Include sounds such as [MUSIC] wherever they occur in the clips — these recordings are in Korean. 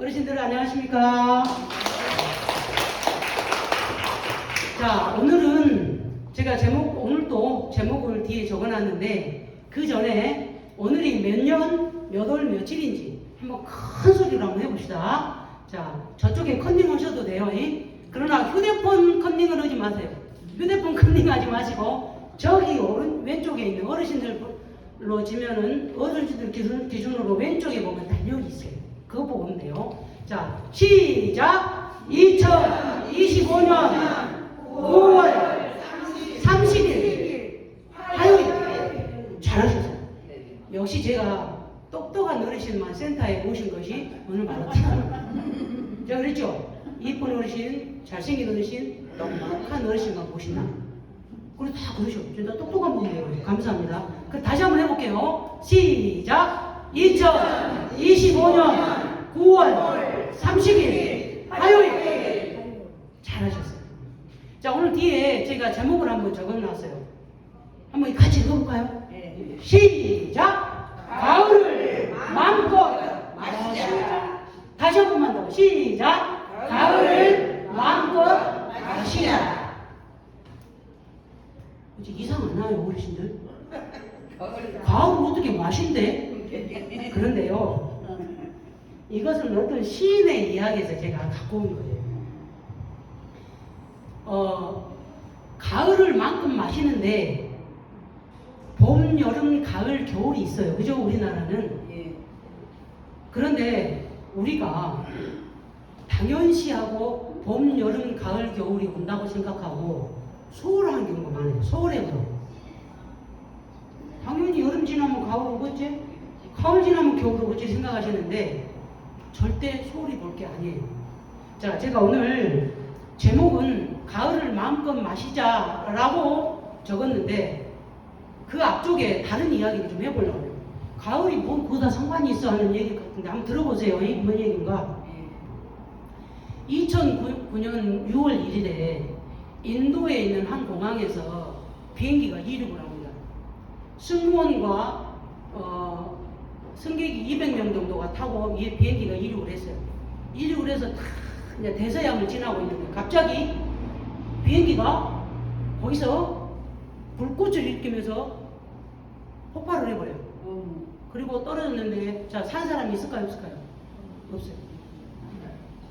어르신들 안녕하십니까? 자, 오늘은 제가 제목, 오늘도 제목을 뒤에 적어놨는데 그 전에 오늘이 몇 년, 몇 월, 며칠인지 한번 큰 소리로 한번 해봅시다. 자, 저쪽에 컨닝 하셔도 돼요. 이? 그러나 휴대폰 컨닝을 하지 마세요. 휴대폰 컨닝 하지 마시고 저기 오른, 왼쪽에 있는 어르신들로 지면은 어르신들 기준, 기준으로 왼쪽에 보면 달력이 있어요. 그거 돼요. 자, 시작! 2025년 5월 30일 화요일 잘하셨어요. 역시 제가 똑똑한 어르신만 센터에 모신 것이 오늘 바로 티가 그랬죠? 이쁜 어르신, 잘생긴 어르신, 똑똑한 어르신만 모신다. 그래 다 그러셔. 진짜 똑똑한 분이에요. 감사합니다. 그 다시 한번 해볼게요. 시작. 2025년 9월 30일 화요일 잘하셨어요. 자 오늘 뒤에 제가 제목을 한번 적어놨어요. 한번 같이 읽어볼까요? 시작. 가을을 마음껏 마시자. 다시 한 번만 더. 시작. 가을을 마음껏 마시자. 이제 이상 안 나요, 어르신들? [LAUGHS] 가을을 어떻게 마신대? [LAUGHS] 그런데요. 이것은 어떤 시인의 이야기에서 제가 갖고 온 거예요. 어, 가을을 만큼 마시는데 봄, 여름, 가을, 겨울이 있어요. 그죠? 우리나라는. 그런데 우리가 당연시하고 봄, 여름, 가을, 겨울이 온다고 생각하고 소홀한 경우가 많아요. 소홀해서. 당연히 여름 지나면 가을 오겠지? 가을 지나면 겨울 오겠지 생각하시는데 절대 소홀히 볼 게 아니에요. 자, 제가 오늘 제목은 가을을 마음껏 마시자라고 적었는데 그 앞쪽에 다른 이야기를 좀 해보려고 해요. 가을이 뭐 그거다 상관이 있어 하는 얘기 같은데 한번 들어보세요. 이뭔 얘기인가? 2009년 6월 1일에 인도에 있는 한 공항에서 비행기가 이륙을 합니다. 승무원과 어, 승객이 200명 정도가 타고 이 비행기가 이륙을 했어요. 이륙을 해서 다 이제 대서양을 지나고 있는데 갑자기 비행기가 거기서 불꽃을 일으키면서 폭발을 해버려요. 그리고 떨어졌는데 자 산 사람이 있을까요 없을까요? 없어요.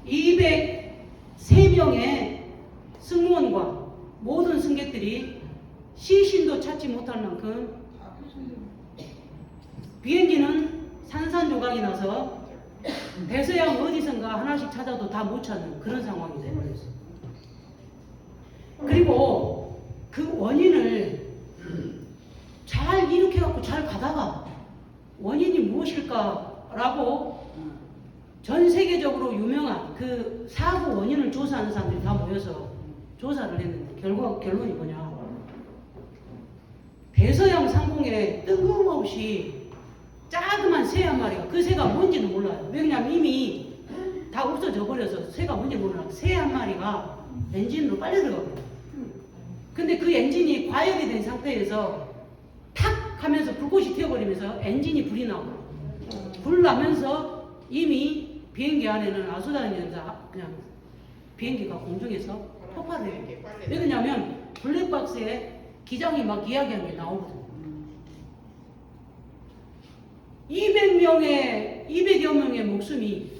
203명의 승무원과 모든 승객들이 시신도 찾지 못할 만큼 비행기는 산산조각이 나서 대서양 어디선가 하나씩 찾아도 다 못 찾는 그런 상황이 되어버렸어요. 그리고 그 원인을 잘 일으켜갖고 잘 가다가 원인이 무엇일까라고 전 세계적으로 유명한 그 사고 원인을 조사하는 사람들이 다 모여서 조사를 했는데 결과 결론이 뭐냐? 대서양 상공에 뜬금없이 자그만 새 한 마리가 그 새가 뭔지는 몰라요. 왜냐면 이미 다 없어져 버려서 새가 뭔지 몰라. 새 한 마리가 엔진으로 빨려 들어가요. 근데 그 엔진이 과열이 된 상태에서 탁 하면서 불꽃이 튀어버리면서 엔진이 불이 나고 불 나면서 이미 비행기 안에는 아수다니면서 그냥 비행기가 공중에서 폭발을 해요. 왜 그러냐면 블랙박스에 기장이 막 이야기하는 게 나오거든. 200명의 200여 명의 목숨이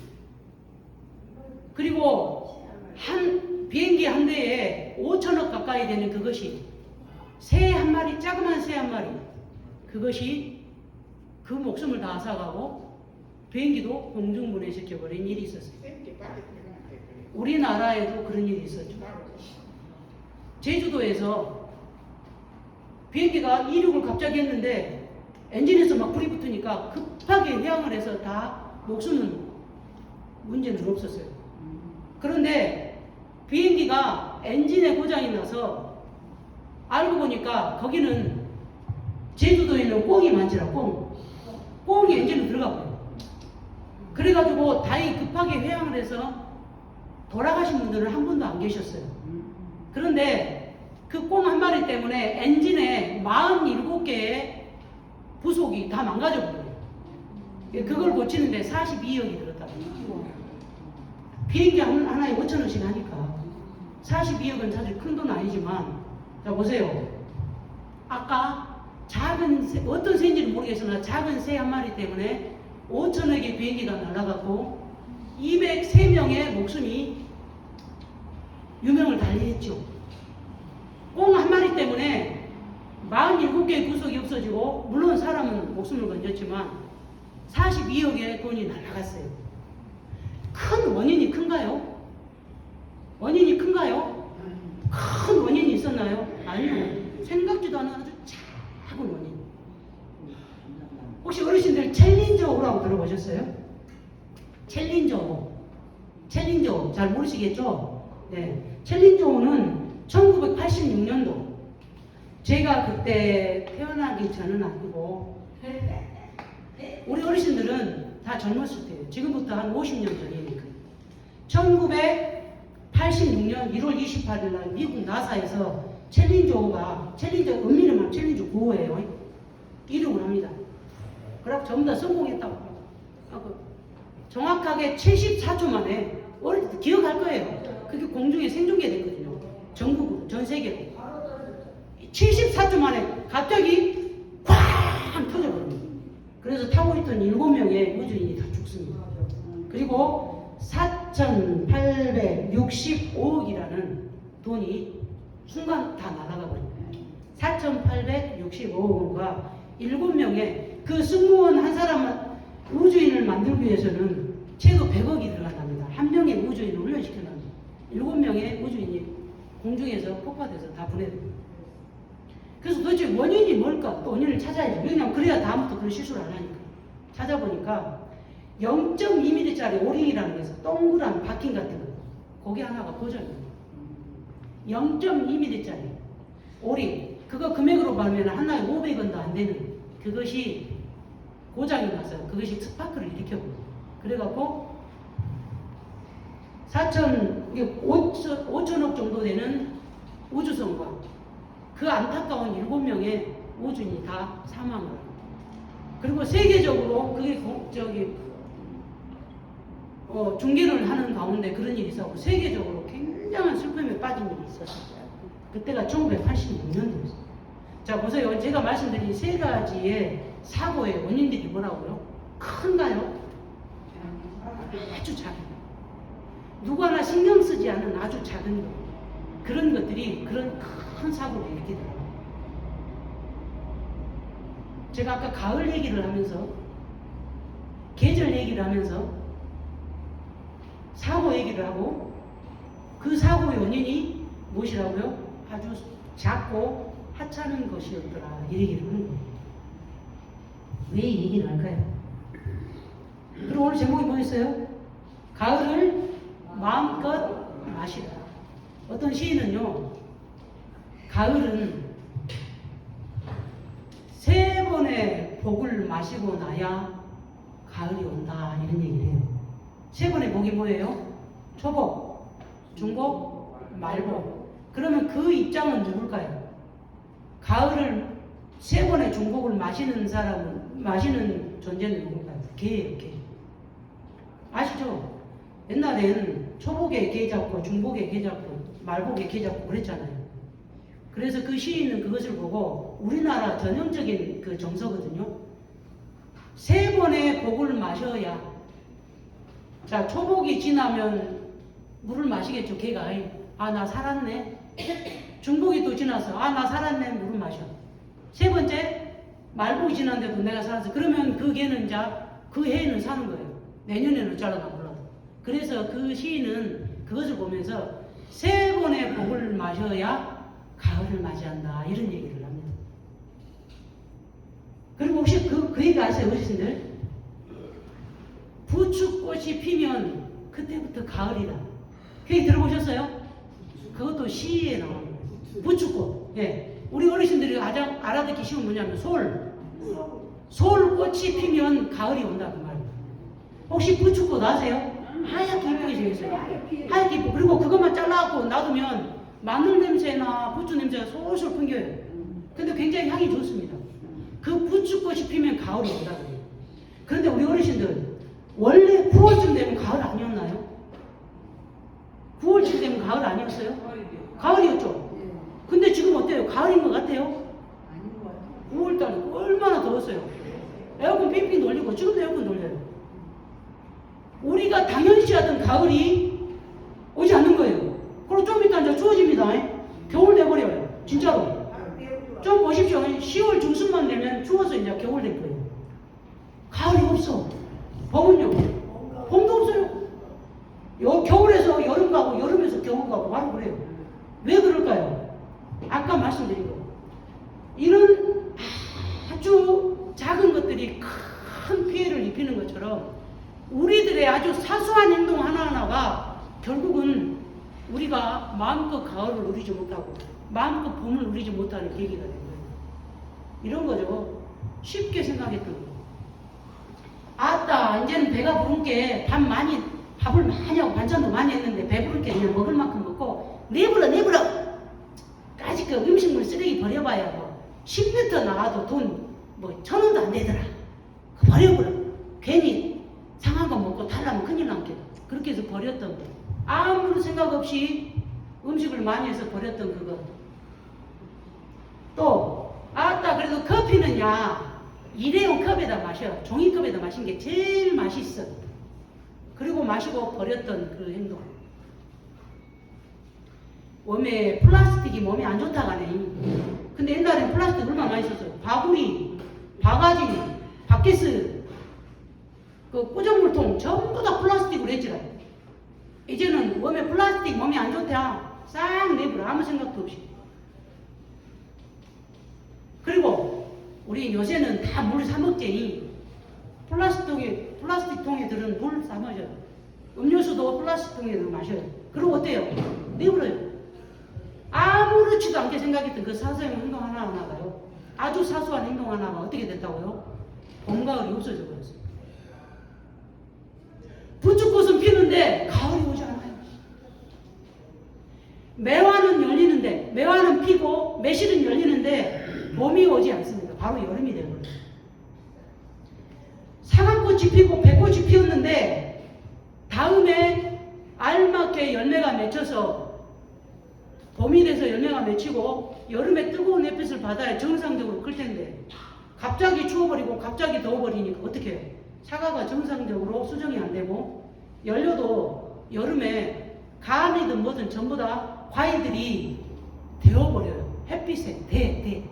그리고 한 비행기 한 대에 5천억 가까이 되는 그것이 새 한 마리 자그만 새한 마리 그것이 그 목숨을 다 앗아가고 비행기도 공중분해 시켜버린 일이 있었어요. 우리나라에도 그런 일이 있었죠. 제주도에서 비행기가 이륙을 갑자기 했는데 엔진에서 막 불이 붙으니까 급하게 회항을 해서 다 목숨은 문제는 없었어요. 그런데 비행기가 엔진에 고장이 나서 알고 보니까 거기는 제주도에 있는 꽁이 많지라 꽁. 꽁이 엔진으로 들어가 버려요. 그래가지고 다행히 급하게 회항을 해서 돌아가신 분들은 한 분도 안 계셨어요. 그런데 그 꽁 한 마리 때문에 엔진에 47개의 부속이 다 망가져 버려요. 그걸 고치는데 42억이 들었다. 비행기 한- 하나에 5천 원씩 하니까 42억은 사실 큰 돈 아니지만 자 보세요. 아까 작은 새, 어떤 새인지는 모르겠으나 작은 새 한 마리 때문에 5천억의 비행기가 날아갔고 203명의 목숨이 유명을 달리했죠. 꽁 한 마리 때문에 47개의 구석이 없어지고 물론 사람은 목숨을 건졌지만 42억의 돈이 날아갔어요. 큰 원인이 큰가요? 원인이 큰가요? 큰 원인이 있었나요? 아니요. 생각지도 않은 아주 작은 원인. 혹시 어르신들 챌린저 오라고 들어보셨어요? 챌린저 오. 챌린저 오. 잘 모르시겠죠? 네. 챌린저 오는 1986년도. 제가 그때 태어나기 전은 아니고, 우리 어르신들은 다 젊었을 때예요. 지금부터 한 50년 전이니까. 1986년 1월 28일 날 미국 나사에서 챌린저가 챌린저 은밀히 말 챌린저 9호예요. 이륙을 합니다. 그럼 전부 다 성공했다고 정확하게 74초 만에 어릴 때 기억할 거예요. 그게 공중에 생중계 됐거든요. 전국으로 전 세계로 74초 만에 갑자기 쾅 터져버립니다. 그래서 타고 있던 7명의 우주인이 다 죽습니다. 그리고 4,865억이라는 돈이 순간 다 날아가 버립니다. 4,865억 원과 7명의 그 승무원 한 사람은 우주인을 만들기 위해서는 최소 100억이 들어간답니다. 한 명의 우주인을 훈련시켜납니다. 7명의 우주인이 공중에서 폭파돼서 다 보내됩니다. 그래서 도대체 원인이 뭘까? 또 원인을 찾아야죠. 왜냐면 그래야 다음부터 그런 실수를 안 하니까. 찾아보니까 0.2mm짜리 오링이라는 게 있어. 동그란 바퀴 같은 거. 거기 하나가 고정입니다. 0.2mm짜리 오링. 그거 금액으로 말하면 하나에 500원도 안 되는 그것이 고장이 나서 그것이 스파크를 일으켜버려요. 그래갖고 4천, 5천, 5천억 정도 되는 우주선과 그 안타까운 7명의 우주인이 다 사망을. 그리고 세계적으로 그게 고- 저기 어, 중계를 하는 가운데 그런 일이 있었고 세계적으로 굉장한 슬픔에 빠진 일이 있었어요. 그때가 1986년도였어요. 자 보세요. 제가 말씀드린 세 가지의 사고의 원인들이 뭐라고요? 큰가요? 아주 작은 거. 누구 하나 신경 쓰지 않은 아주 작은 것. 그런 것들이 그런 큰 사고를 일으키더라고요. 제가 아까 가을 얘기를 하면서 계절 얘기를 하면서 사고 얘기를 하고 그 사고의 원인이 무엇이라고요? 아주 작고 하찮은 것이었더라 이 얘기를 하는 거예요. 왜 이 얘기를 할까요? 그리고 오늘 제목이 뭐였어요? 가을을 마음껏 마시라. 어떤 시인은요, 가을은 세 번의 복을 마시고 나야 가을이 온다 이런 얘기를 해요. 세 번의 복이 뭐예요? 초복, 중복, 말복. 그러면 그 입장은 누굴까요? 가을을 세 번의 중복을 마시는 사람은 마시는 존재는 누굴까요? 개예요, 개. 아시죠? 옛날엔 초복에 개 잡고 중복에 개 잡고 말복에 개 잡고 그랬잖아요. 그래서 그 시인은 그것을 보고 우리나라 전형적인 그 정서거든요. 세 번의 복을 마셔야 자 초복이 지나면 물을 마시겠죠. 개가 아 나 살았네. 중복이 또 지나서 아 나 살았네 물을 마셔. 세 번째 말복이 지났는데도 내가 살았어. 그러면 그 개는 이제 그 해에는 사는 거예요. 내년에는 어쩌려나 몰라도. 그래서 그 시인은 그것을 보면서 세 번의 복을 마셔야 가을을 맞이한다 이런 얘기를 합니다. 그리고 혹시 그, 그 얘기 아세요 어르신들? 부축꽃이 피면 그때부터 가을이다. 그 얘기 들어보셨어요? 그것도 시에 나옵니다. 부축꽃. 예. 우리 어르신들이 가장 알아듣기 쉬운 뭐냐면 솔. 솔꽃이 피면 가을이 온다 그 말이에요. 혹시 부축꽃 아세요? 하얗게 이쁘게 생겼어요. 하얗게 이쁘고 그리고 그것만 잘라갖고 놔두면 마늘 냄새나 부추 냄새가 솔솔 풍겨요. 근데 굉장히 향이 좋습니다. 그 부추꽃이 피면 가을이 온다 그래요. 그런데 우리 어르신들 원래 9월쯤 되면 가을 아니었나요? 9월 7일 되면 가을 아니었어요? 가을이었죠. 예. 근데 지금 어때요? 가을인 것 같아요? 아닌 것 같아요. 9월 달에 얼마나 더웠어요. 에어컨 빙빙 돌리고 지금도 에어컨 돌려요. 우리가 당연시 하던 가을이 오지 않는 거예요. 그리고 좀 이따 이제 추워집니다. 겨울 돼버려요. 진짜로. 좀 보십시오. 10월 중순만 되면 추워서 이제 겨울 될 거예요. 가을이 없어. 봄은요? 봄도 없어요. 여, 겨울에서 여름 가고 여름에서 겨울 가고 바로 그래요. 왜 그럴까요? 아까 말씀드린 거. 이런 아주 작은 것들이 큰 피해를 입히는 것처럼 우리들의 아주 사소한 행동 하나하나가 결국은 우리가 마음껏 가을을 누리지 못하고 마음껏 봄을 누리지 못하는 계기가 된 거예요. 이런 거죠. 쉽게 생각했던 거. 아따, 이제는 배가 부른 게 밥 많이, 밥을 많이 하고 반찬도 많이 했는데 배부른 게 그냥 먹을 만큼 먹고 내버려, 내버려! 아직 그 음식물 쓰레기 버려봐야 뭐 10m 나가도 돈 뭐 천 원도 안 되더라. 그 버려버려. 괜히 상한 거 먹고 탈라면 큰일 남게. 그렇게 해서 버렸던 거. 아무런 생각 없이 음식을 많이 해서 버렸던 그거. 또, 아따, 그래도 커피는 야, 일회용 컵에다 마셔. 종이컵에다 마신 게 제일 맛있어. 그리고 마시고 버렸던 그 행동. 몸에 플라스틱이 몸에 안 좋다고 하네. 근데 옛날엔 플라스틱 얼마나 많이 썼어요. 바구니, 바가지, 바켓스, 그 꾸정물통 전부 다 플라스틱으로 했지라. 이제는 몸에 플라스틱 몸에 안 좋다. 싹 내버려. 아무 생각도 없이. 그리고 우리 요새는 다 물 사먹쟁이. 플라스틱 통에, 플라스틱 통에 들은 물 사먹어요. 음료수도 플라스틱 통에 들어 마셔요. 그리고 어때요? 내버려요. 아무렇지도 않게 생각했던 그 사소한 행동 하나하나가요. 아주 사소한 행동 하나가 어떻게 됐다고요? 봄, 가을이 없어져 버렸어요. 부축꽃은 피는데 가을이. 매화는 열리는데 매화는 피고 매실은 열리는데 봄이 오지 않습니다. 바로 여름이 되버려요. 사과꽃이 피고 배꽃이 피었는데 다음에 알맞게 열매가 맺혀서 봄이 돼서 열매가 맺히고 여름에 뜨거운 햇빛을 받아야 정상적으로 클 텐데 갑자기 추워버리고 갑자기 더워버리니까 어떻게 해요? 사과가 정상적으로 수정이 안 되고 열려도 여름에 감이든 뭐든 전부 다 과일들이 데워버려요. 햇빛에 대, 대,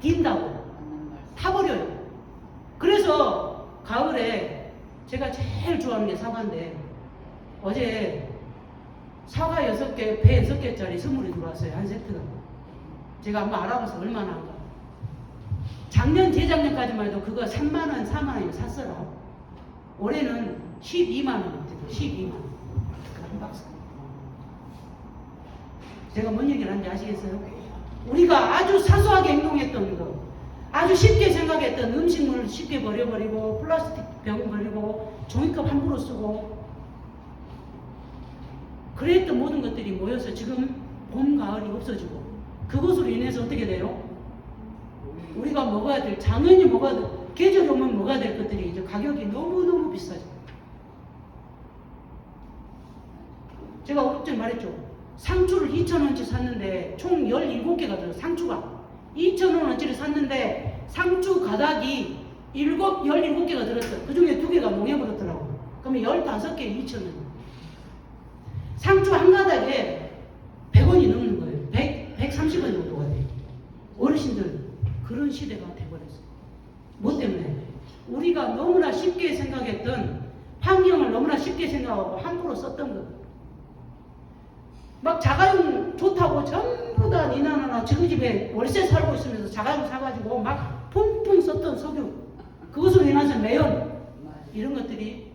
딘다고 타버려요. 그래서 가을에 제가 제일 좋아하는 게 사과인데 어제 사과 6개, 배 6개짜리 선물이 들어왔어요. 한 세트가. 제가 한번 알아봐서 얼마나 한가. 작년, 재작년까지만 해도 그거 3만원, 4만원이면 샀어라. 올해는 12만원, 12만원. 한 박스. 제가 뭔 얘기를 하는지 아시겠어요? 우리가 아주 사소하게 행동했던 거, 아주 쉽게 생각했던 음식물을 쉽게 버려버리고, 플라스틱 병 버리고, 종이컵 함부로 쓰고, 그랬던 모든 것들이 모여서 지금 봄, 가을이 없어지고 그것으로 인해서 어떻게 돼요? 우리가 먹어야 될, 당연히 될, 계절이 오면 먹어야 될 것들이 이제 가격이 너무너무 비싸죠. 제가 어제 말했죠. 상추를 2,000원치 샀는데 총 17개가 들어요. 상추가. 2,000원어치를 샀는데 상추 가닥이 7, 17개가 들었어요. 그 중에 2개가 농해버렸더라고. 그러면 15개에 2,000원. 상추 한 가닥에 100원이 넘는 거예요. 100, 130원 정도가 돼요. 어르신들 그런 시대가 돼버렸어요. 뭐 때문에? 우리가 너무나 쉽게 생각했던 환경을 너무나 쉽게 생각하고 함부로 썼던 거. 막 자가용 좋다고 전부 다 니나나나 저희 집에 월세 살고 있으면서 자가용 사가지고 막 펑펑 썼던 석유 그것으로 인해서 매연 이런 것들이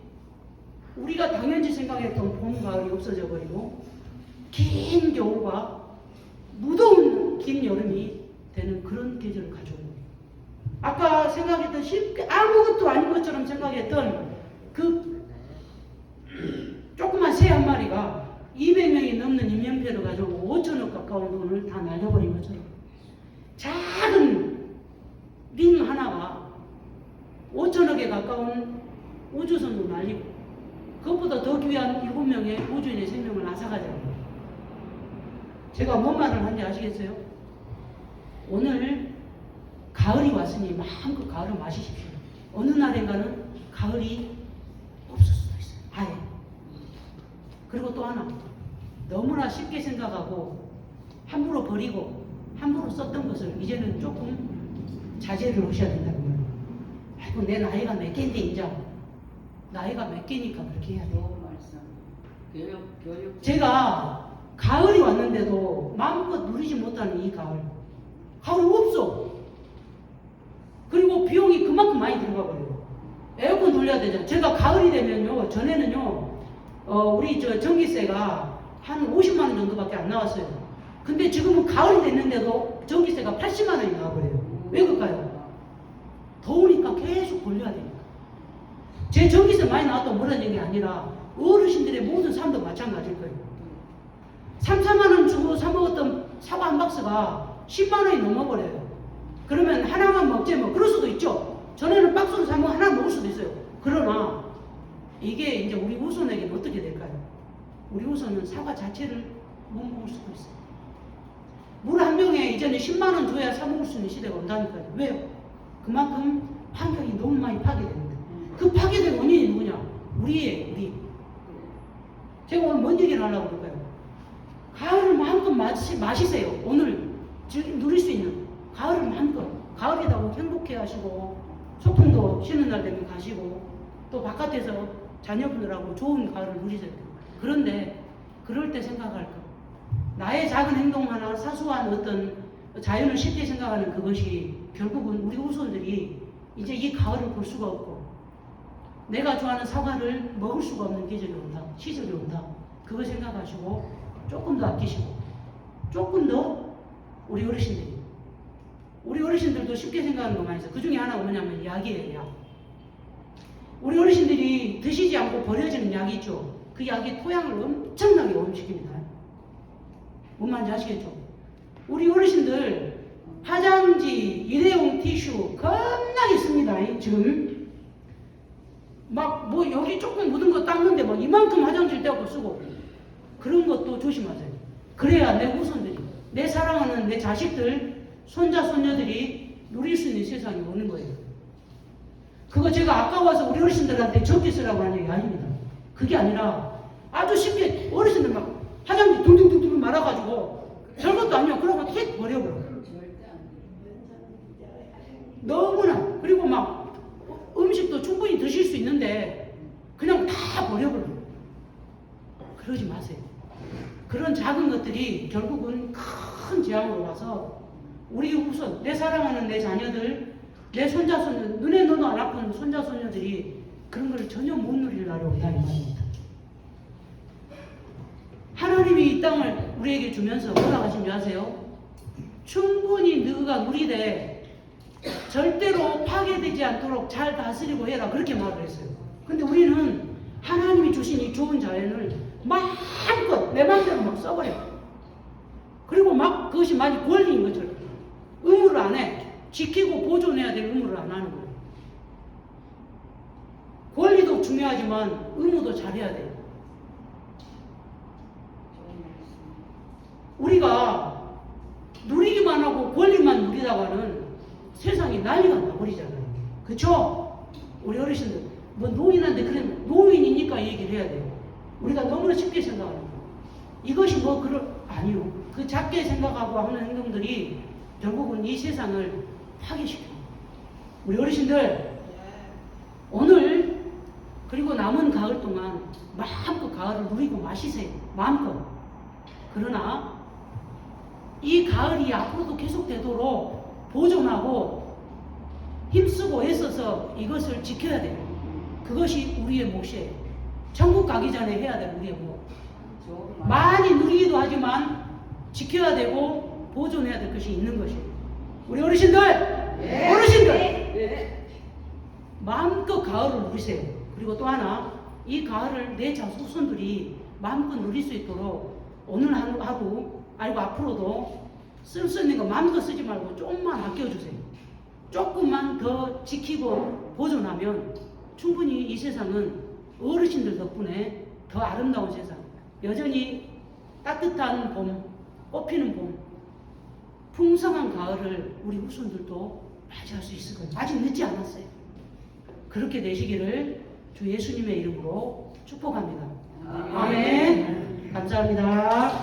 우리가 당연히 생각했던 봄, 가을이 없어져 버리고 긴 겨울과 무더운 긴 여름이 되는 그런 계절을 가져온 거예요. 아까 생각했던 쉽게 아무것도 아닌 것처럼 생각했던 그 조그만 새 한 마리가 200명이 넘는 인명피해를 가지고 5천억 가까운 돈을 다 날려버린 것처럼 작은 링 하나가 5천억에 가까운 우주선도 날리고 그것보다 더 귀한 일곱 명의 우주인의 생명을 앗아가자고. 제가 뭔 말을 하는지 아시겠어요? 오늘 가을이 왔으니 마음껏 가을을 마시십시오. 어느 날인가는 가을이 없을 수도 있어요. 아예. 그리고 또 하나. 너무나 쉽게 생각하고 함부로 버리고 함부로 썼던 것을 이제는 조금 자제를 하셔야 된다는 거예요. 아이고 내 나이가 몇 개인데 이제 나이가 몇 개니까 그렇게 해야 말씀. 교육, 교육. 제가 가을이 왔는데도 마음껏 누리지 못하는 이 가을. 가을이 없어. 그리고 비용이 그만큼 많이 들어가 버려요. 에어컨 돌려야 되잖아. 제가 가을이 되면요, 전에는요, 어, 우리 저 전기세가 한 50만 원 정도밖에 안 나왔어요. 근데 지금은 가을이 됐는데도 전기세가 80만 원이 나와버려요. 왜 그럴까요? 더우니까 계속 돌려야 되니까. 제 전기세 많이 나왔다고 뭐라는 얘기 아니라 어르신들의 모든 삶도 마찬가지일 거예요. 3, 4만 원 주고 사 먹었던 사과 한 박스가 10만 원이 넘어버려요. 그러면 하나만 먹지 뭐 그럴 수도 있죠. 전에는 박스로 사면 하나 먹을 수도 있어요. 그러나 이게 이제 우리 후손에게는 어떻게 될까요? 우리 후손은 사과 자체를 못 먹을 수도 있어요. 물 한 병에 이제는 10만 원 줘야 사 먹을 수 있는 시대가 온다니까요. 왜요? 그만큼 환경이 너무 많이 파괴됩니다. 그 파괴된 원인이 누구냐? 우리예요, 우리. 제가 오늘 뭔 얘기를 하려고 그럴까요? 가을을 마음껏 마시, 마시세요. 오늘 즐- 누릴 수 있는 가을을 마음껏. 가을이라고 행복해 하시고, 소풍도 쉬는 날 되면 가시고, 또 바깥에서 자녀분들하고 좋은 가을을 누리세요. 그런데, 그럴 때 생각할 거. 나의 작은 행동 하나, 사소한 어떤 자연을 쉽게 생각하는 그것이 결국은 우리 후손들이 이제 이 가을을 볼 수가 없고, 내가 좋아하는 사과를 먹을 수가 없는 계절이 온다, 시절이 온다. 그거 생각하시고 조금 더 아끼시고 조금 더 우리 어르신들이 우리 어르신들도 쉽게 생각하는 거 많이 있어. 그 중에 하나가 뭐냐면 약이에요, 약. 우리 어르신들이 드시지 않고 버려지는 약이 있죠. 그 약이 토양을 엄청나게 오염시킵니다. 뭔 말인지 아시겠죠? 우리 어르신들 화장지, 일회용 티슈 겁나게 씁니다. 지금 막 뭐 여기 조금 묻은 거 닦는데 막 이만큼 화장실 떼고 쓰고 그런 것도 조심하세요. 그래야 내 후손들이 내 사랑하는 내 자식들 손자 손녀들이 누릴 수 있는 세상이 오는 거예요. 그거 제가 아까워서 우리 어르신들한테 적게 쓰라고 하는 얘기 아닙니다. 그게 아니라 아주 쉽게 어르신들 막 화장지 둥둥둥둥 말아가지고 별것도 아니야. 그러고 휙 버려버려. 너무나 그리고 막 음식도 충분히 드실 수 있는데 그냥 다 버려버려. 그러지 마세요. 그런 작은 것들이 결국은 큰 재앙으로 와서 우리 후손, 내 사랑하는 내 자녀들, 내 손자 손녀, 눈에 넣어도 안 아픈 손자 손녀들이 그런 걸 전혀 못 누릴 날이 온다 이 말입니다. 하나님이 이 땅을 우리에게 주면서 뭐라고 하신 줄 아세요? 충분히 너가 누리되 절대로 파괴되지 않도록 잘 다스리고 해라 그렇게 말을 했어요. 근데 우리는 하나님이 주신 이 좋은 자연을 마음껏 내 마음대로 막 써버려. 그리고 막 그것이 많이 권리인 것처럼 의무를 안 해. 지키고 보존해야 될 의무를 안 하는 거예요. 권리도 중요하지만 의무도 잘해야 돼요. 우리가 누리기만 하고 권리만 누리다가는 세상이 난리가 나버리잖아요. 그쵸? 우리 어르신들, 뭐 노인한테 그래, 노인이니까 이 얘기를 해야 돼요. 우리가 너무나 쉽게 생각하는 거. 이것이 뭐, 그럴, 아니요. 그 작게 생각하고 하는 행동들이 결국은 이 세상을 파괴시켜요. 우리 어르신들, 오늘, 그리고 남은 가을 동안 마음껏 가을을 누리고 마시세요. 마음껏. 그러나, 이 가을이 앞으로도 계속되도록 보존하고 힘쓰고 애써서 이것을 지켜야 돼요. 그것이 우리의 몫이에요. 천국 가기 전에 해야 될 우리의 몫. 많이 누리기도 하지만 지켜야 되고 보존해야 될 것이 있는 것이에요. 우리 어르신들, 어르신들 네. 마음껏 가을을 누리세요. 그리고 또 하나 이 가을을 내 자손들이 마음껏 누릴 수 있도록 오늘 하루, 하루 알고 앞으로도 쓸 수 있는 거 마음껏 쓰지 말고 조금만 아껴주세요. 조금만 더 지키고 보존하면 충분히 이 세상은 어르신들 덕분에 더 아름다운 세상, 여전히 따뜻한 봄, 꽃피는 봄, 풍성한 가을을 우리 후손들도 맞이할 수 있을 거예요. 아직 늦지 않았어요. 그렇게 되시기를 주 예수님의 이름으로 축복합니다. 아멘. 감사합니다.